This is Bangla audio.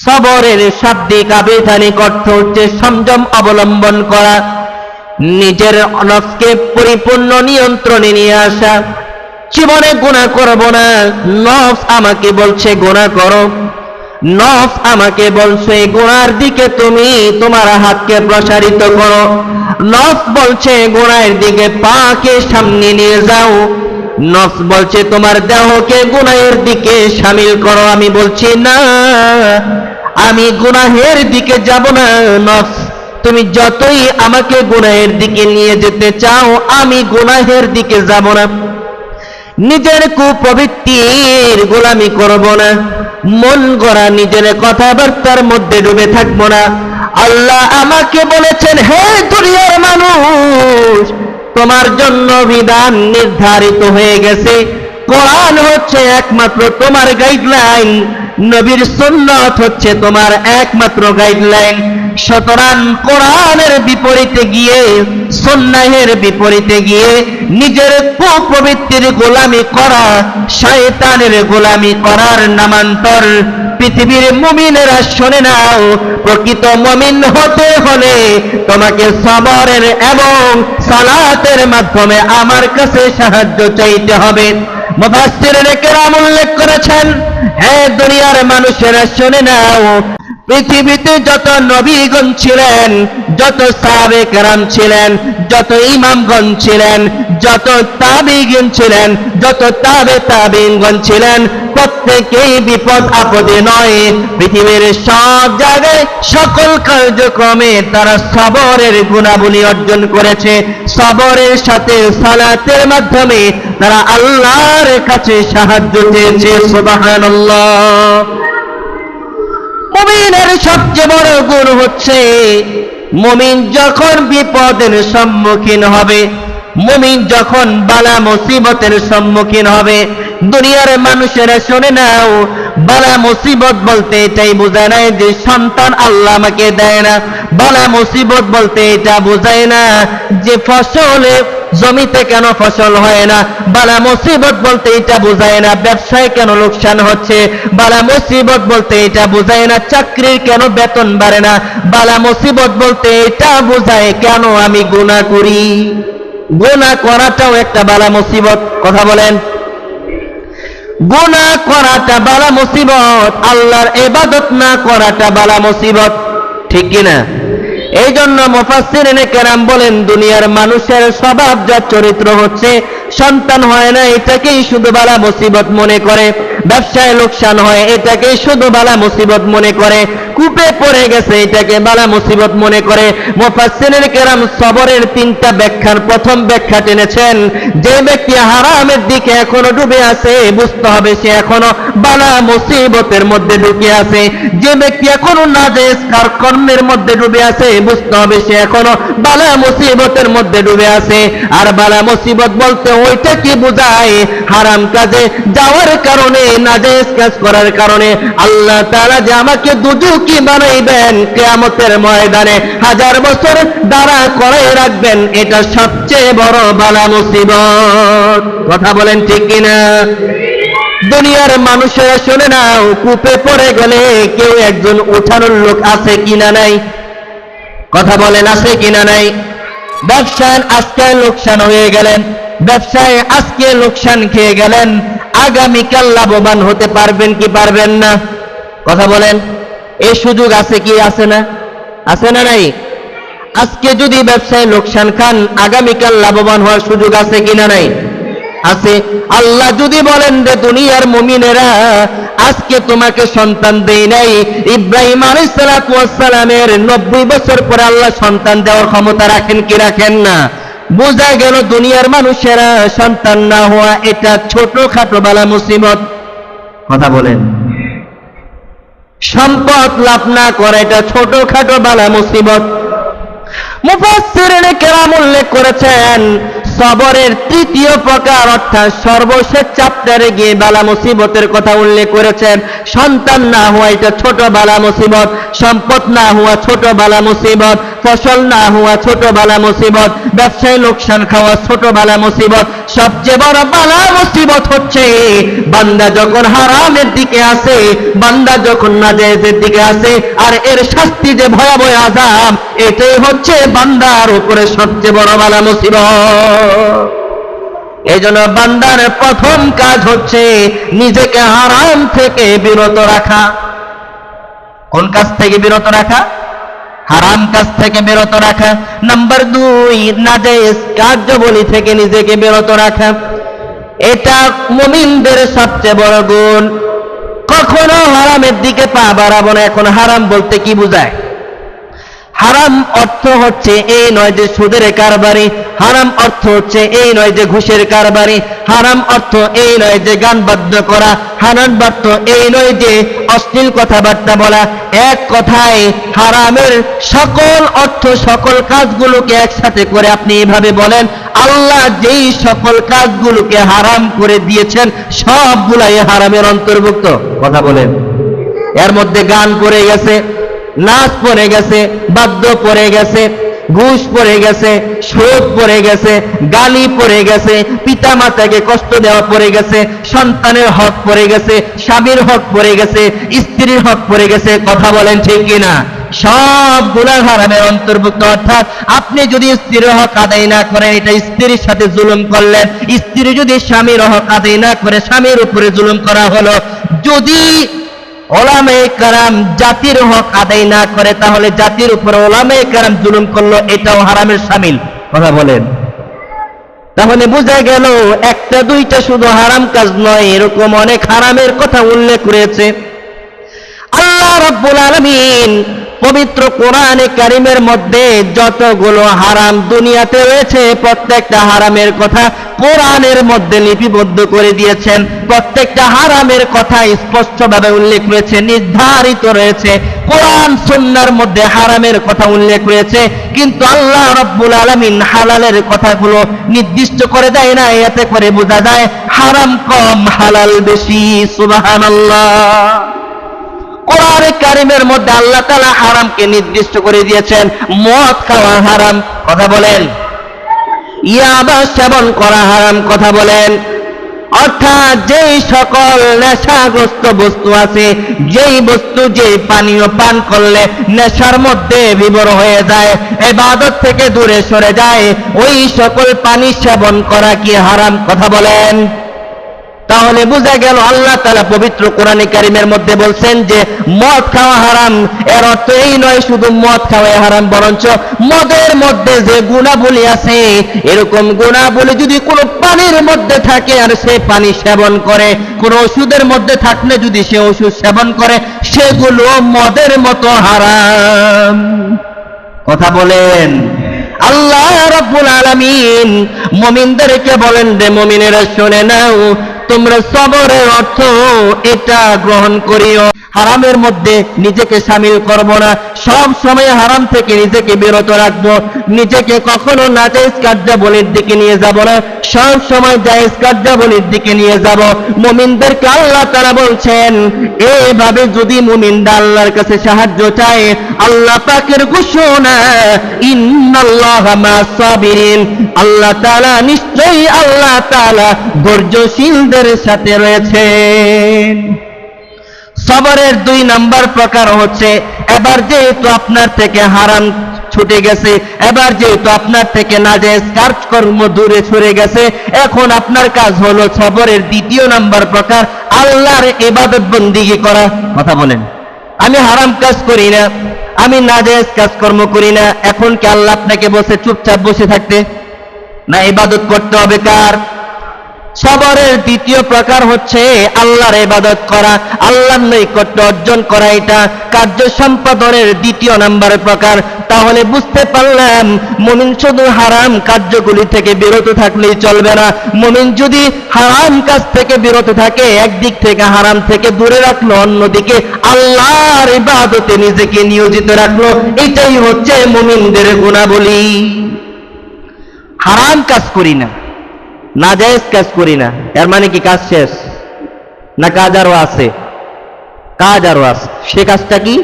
সবরের শাব্দিক আবেধানিক অর্থ হচ্ছে সংযম অবলম্বন করা, নিজের নফসকে পরিপূর্ণ নিয়ন্ত্রণে নিয়ে আসা। জীবনে গুণা করব না, নফস আমাকে বলছে গুণা করো। নফস আমাকে বলছে গুণার দিকে তুমি তোমার হাতকে প্রসারিত করো। নফস বলছে গুণার দিকে পাকে সামনে নিয়ে যাও। নফস বলছে, তোমার দেহকে গুনাহের দিকে সামিল করো। আমি বলছি, না, আমি গুনাহের দিকে যাব না নস তুমি যতই আমাকে গুনাহের দিকে নিয়ে যেতে চাও, আমি গুনাহের দিকে যাব না। নিজের কুপ্রবৃত্তির গোলামি করব না। মন গড়া নিজের কথাবার্তার মধ্যে ডুবে থাকব না। আল্লাহ আমাকে বলেছেন, হে দুনিয়ার মানুষ তোমার জন্য বিধান নির্ধারিত হয়ে গেছে। কোরআন হচ্ছে একমাত্র তোমার গাইডলাইন নবীর সুন্নত হচ্ছে তোমার একমাত্র গাইডলাইন সুতরাং কোরআনের বিপরীতে গিয়ে সন্ন্যাহের বিপরীতে গিয়ে নিজের কুপ্রবৃত্তির গোলামি করা, শয়তানের গোলামি করার নামান্তর। পৃথিবীর মুমিনেরা শোনে নাও, প্রকৃত মমিন হতে হলে তোমাকে সবরের এবং সালাতের মাধ্যমে আমার কাছে সাহায্য চাইতে হবে। মুফাসসিরিন কেরাম উল্লেখ করেছেন, হে দুনিয়ার মানুষেরা শুনে নাও পৃথিবীতে যত নবীগণ ছিলেন, যত সাহাবে কেরাম ছিলেন, যত ইমামগণ ছিলেন, যত তাবিগণ ছিলেন, যত তাবে তাবিগণ ছিলেন, প্রত্যেকেই বিপদ আপদে নয়। পৃথিবীর সব জায়গায় সকল কার্যক্রমে তারা সবরের গুণাবলী অর্জন করেছে। সবরের সাথে সালাতের মাধ্যমে তারা আল্লাহর কাছে সাহায্য চেয়েছে, সুবহানাল্লাহ। মুমিনের সবচেয়ে বড় গুণ হচ্ছে, মুমিন যখন বিপদের সম্মুখীন হবে, মুমিন যখন বালা মুসিবতের সম্মুখীন হবে, দুনিয়ার মানুষেরা শুনে নাও, বালা মুসিবত বলতে এটাই বোঝায় না যে সন্তান আল্লাহ আমাকে দেয় না, বালা মুসিবত বলতে এটা বোঝায় না, যে ফসলে জমিতে কেন ফসল হয় না? বালা মুসিবত বলতে এটা বোঝায় না। ব্যবসায় কেন লোকসান হচ্ছে? বালা মুসিবত বলতে এটা বোঝায় না। চাকরির কেন বেতন বাড়ে না? বালা মুসিবত বলতে এটা বোঝায় কেন আমি গুণা করি? গুণা করাটাও একটা বালা মুসিবত। কথা বলেন। গুণা করাটা বালা মুসিবত। আল্লাহর এবাদত না করাটা বালা মুসিবত। ঠিক কিনা? এই জন্য মোফাসির এনে কেরাম বলেন, দুনিয়ার মানুষের স্বভাব যা চরিত্র হচ্ছে, সন্তান হয় না, এটাকেই শুধু বালা মুসিবত মনে করে। ব্যবসায় লোকসান হয়, এটাকেই শুধু বালা মুসিবত মনে করে। কূপে পড়ে গেছে, এটাকে বালা মুসিবত মনে করে। মুফাসসিরিনে কেরাম সবরের তিনটা ব্যাখ্যার প্রথম ব্যাখ্যা টেনেছেন, যে ব্যক্তি হারামের দিকে এখনও ডুবে আছে, বুঝতে হবে সে এখনও বালা মুসিবতের মধ্যে ঢুকে আছে। যে ব্যক্তি এখনও নাজেস কার কর্মের মধ্যে ডুবে আছে, বুঝতে হবে সে এখনও বালা মুসিবতের মধ্যে ডুবে আছে। আর বালা মুসিবত বলতে ওইটা কি বোঝায়? হারাম কাজে যাওয়ার কারণে, নাজেস কাজ করার কারণে। আল্লাহ তাআলা যে আমাকে দুজুকি বানাইবেন? কিয়ামতের ময়দানে হাজার বছর দাঁড়া করে রাখবেন, এটা সবচেয়ে বড় বালা মুসিবত। কথা বলেন ঠিক কিনা? দুনিয়ার মানুষেরা শোনে নাও, কূপে পড়ে গেলে কেউ একজন উঠানোর লোক আছে কিনা নাই? কথা বলেন, আছে কিনা নাই? ব্যবসায় আজকে লোকসান হয়ে গেলেন, ব্যবসায় আজকে লোকসান খেয়ে গেলেন, আগামীকাল লাভবান হতে পারবেন কি পারবেন না? কথা বলেন। এই সুযোগ আছে কি? আছে না? আছে না নাই? আজকে যদি ব্যবসায় লোকসান খান, আগামীকাল লাভবান হওয়ার সুযোগ আছে কিনা নাই? আছে। আল্লাহ যদি বলেন যে, দুনিয়ার মুমিনেরা আজকে তোমাকে সন্তান দেই নাই। ইব্রাহিম আলাইসালামের নব্বই বছর পরে আল্লাহ সন্তান দেওয়ার ক্ষমতা রাখেন কি রাখেন না? বোঝা গেল দুনিয়ার মানুষেরা সন্তান না হওয়া এটা ছোট খাটো বালা মুসিবত। কথা বলেন। সম্পদ লাভ না করা এটা ছোটখাটো বালা মুসিবত। মুফাসসিরিনে কেরাম উল্লেখ করেছেন সবরের তৃতীয় প্রকার অর্থাৎ সর্বশেষ চ্যাপ্টারে গিয়ে বালা মুসিবতের কথা উল্লেখ করেছেন সন্তান না হওয়া এটা ছোট বালা মুসিবত, সম্পদ না হওয়া ছোট বালা মুসিবত, ফসল না হওয়া ছোট বালা মুসিবত, ব্যবসায় লোকসান খাওয়া ছোট বালা মুসিবত, সবচেয়ে বড় বালা মুসিবত হচ্ছে বান্দা যখন হারামের দিকে আসে, বান্দা যখন নাজায়েজের দিকে আসে, আর এর শাস্তি যে ভয়াবহ আজাব এটাই হচ্ছে বান্দার উপরে সবচেয়ে বড় বালা মুসিবত। এই জন্য বান্দার প্রথম কাজ হচ্ছে নিজেকে হারাম থেকে বিরত রাখা। কোন কাজ থেকে বিরত রাখা? হারাম কাজ থেকে বিরত রাখা। নাম্বার দুই নাজায়েজ কার্যবলী থেকে নিজেকে বিরত রাখা। এটা মুমিনদের সবচেয়ে বড় গুণ। কখনো হারামের দিকে পা বাড়াবো না। এখন হারাম বলতে কি বোঝায়? হারাম অর্থ হচ্ছে এই নয় যে সুদের কারবারি, হারাম অর্থ হচ্ছে এই নয় যে ঘুষের কারবারি, হারাম অর্থ এই নয় যে গান বাদ্য করা হারাম অর্থ এই নয় যে অশ্লীল কথাবার্তা বলা। এক কথায় হারামের সকল অর্থ, সকল কাজগুলোকে একসাথে করে আপনি এভাবে বলেন, আল্লাহ যেই সকল কাজগুলোকে হারাম করে দিয়েছেন, সবগুলাই হারামের অন্তর্ভুক্ত। কথা বলেন। এর মধ্যে গান করে গেছে। নাচ পড়ে গেছে, বাদ্য পড়ে গেছে, ঘুষ পড়ে গেছে সুদ পড়ে গেছে, গালি পড়ে গেছে পিতা মাতাকে কষ্ট দেওয়া পড়ে গেছে, সন্তানের হক পড়ে গেছে, স্বামীর হক পড়ে গেছে, স্ত্রীর হক পড়ে গেছে, কথা বলেন ঠিক কিনা? সব গুণা হারামের অন্তর্ভুক্ত, অর্থাৎ আপনি যদি স্ত্রীর হক আদায় না করেন, এটা স্ত্রীর সাথে জুলুম করলেন। স্ত্রী যদি স্বামীর হক আদায় না করে, স্বামীর উপরে জুলুম করা হলো। যদি ওলামে কারাম জাতির হক আদায় না করে, তাহলে জাতির উপর ওলামে কারাম জুলুম করল, এটাও হারামের সামিল। কথা বলেন। তাহলে বোঝা গেল, একটা দুইটা শুধু হারাম কাজ নয়, এরকম অনেক হারামের কথা উল্লেখ করেছে আল্লাহ রাব্বুল আলামিন পবিত্র কোরআনে কারিমের মধ্যে যতগুলো হারাম দুনিয়াতে রয়েছে, প্রত্যেকটা হারামের কথা কোরআনের মধ্যে লিপিবদ্ধ করে দিয়েছেন। প্রত্যেকটা হারামের কথা স্পষ্টভাবে উল্লেখ রয়েছে, নির্ধারিত রয়েছে। কোরআন, সুন্নার মধ্যে হারামের কথা উল্লেখ রয়েছে, কিন্তু আল্লাহ রব্বুল আলমিন হালালের কথাগুলো নির্দিষ্ট করে দেয় না, এতে করে বোঝা যায় হারাম কম, হালাল বেশি, সুবহানাল্লাহ। কোরআনে কারিমের মধ্যে আল্লাহ তালা হারামকে নির্দিষ্ট করে দিয়েছেন, মদ খাওয়া হারাম, কথা বলেন। ইয়াবা সেবন করা হারাম, কথা বলেন। অর্থাৎ যেই সকল নেশাগ্রস্ত বস্তু আছে, যেই বস্তু যে পানীয় পান করলে নেশার মধ্যে বিবর হয়ে যায়, এবাদত থেকে দূরে সরে যায়, ওই সকল পানি সেবন করা কি হারাম, কথা বলেন। তাহলে বোঝা গেল আল্লাহ তালা পবিত্র কোরআনে কারিমের মধ্যে বলছেন যে, মদ খাওয়া হারাম। এর অর্থ এই নয় শুধু মদ খাওয়া হারাম, বরঞ্চ মদের মধ্যে যে গুণাবলী আছে, এরকম গুণাবলী যদি কোনো পানির মধ্যে থাকে আর সে পানি সেবন করে, কোন ওষুধের মধ্যে থাকলে যদি সে ওষুধ সেবন করে, সেগুলো মদের মতো হারাম। কথা বলেন। আল্লাহ রাব্বুল আলামিন, মুমিনদেরকে বলেন রে মুমিনেরা, শুনে নাও তোমরা সবরের অর্থ এটা গ্রহণ করিও। হারামের মধ্যে নিজেকে সামিল করব না। সব সময় হারাম থেকে নিজেকে বিরত রাখব। নিজেকে কখনো নাজাইজ কার্যাবলীর দিকে নিয়ে যাব না। সব সময় জায়েজ কার্যাবলীর দিকে নিয়ে যাব। মুমিনদেরকে আল্লাহ তারা বলছেন, এভাবে যদি মুমিনদা আল্লাহর কাছে সাহায্য চায়, আল্লাহ পাকের ঘোষণা, ইন্নাল্লাহ মা সাবিরিন। আল্লাহ তাআলা নিশ্চয়ই আল্লাহ তাআলা ধৈর্যশীলদের সাথে রয়েছেন। সবরের দুই নাম্বার প্রকার হচ্ছে, এবার যেহেতু আপনার থেকে হারাম ছুটে গেছে, এবার যেহেতু আপনার থেকে নাজেজ কাজকর্ম দূরে সরে গেছে, এখন আপনার কাজ হলো সবরের দ্বিতীয় নাম্বার প্রকার, আল্লাহর এবাদত বন্দিগি করা। কথা বলেন। আমি হারাম কাজ করি না, আমি নাজেজ কাজকর্ম করি না, এখন কি আল্লাহ আপনাকে বসে চুপচাপ বসে থাকতে? না ইবাদত করতে হবে কার? সবরের দ্বিতীয় প্রকার হচ্ছে আল্লাহর ইবাদত করা, আল্লাহর নৈকট্য অর্জন করা, এটা কার্য সম্পাদনের দ্বিতীয় নাম্বার প্রকার। তাহলে বুঝতে পারলাম, মুমিন শুধু হারাম কার্যগুলি থেকে বিরত থাকলেই চলবে না। মুমিন যদি হারাম কাজ থেকে বিরত থাকে, একদিক থেকে হারাম থেকে দূরে রাখল, অন্যদিকে আল্লাহর ইবাদতে নিজেকে নিয়োজিত রাখল, এটাই হচ্ছে মুমিনদের গুণাবলী। হারাম কাজ করি না। নাজায়েজ কাজ করি না এর মানে কি কাজ শেষ না কাজ আরও আছে কাজ আরও আছে সে কাজটা কি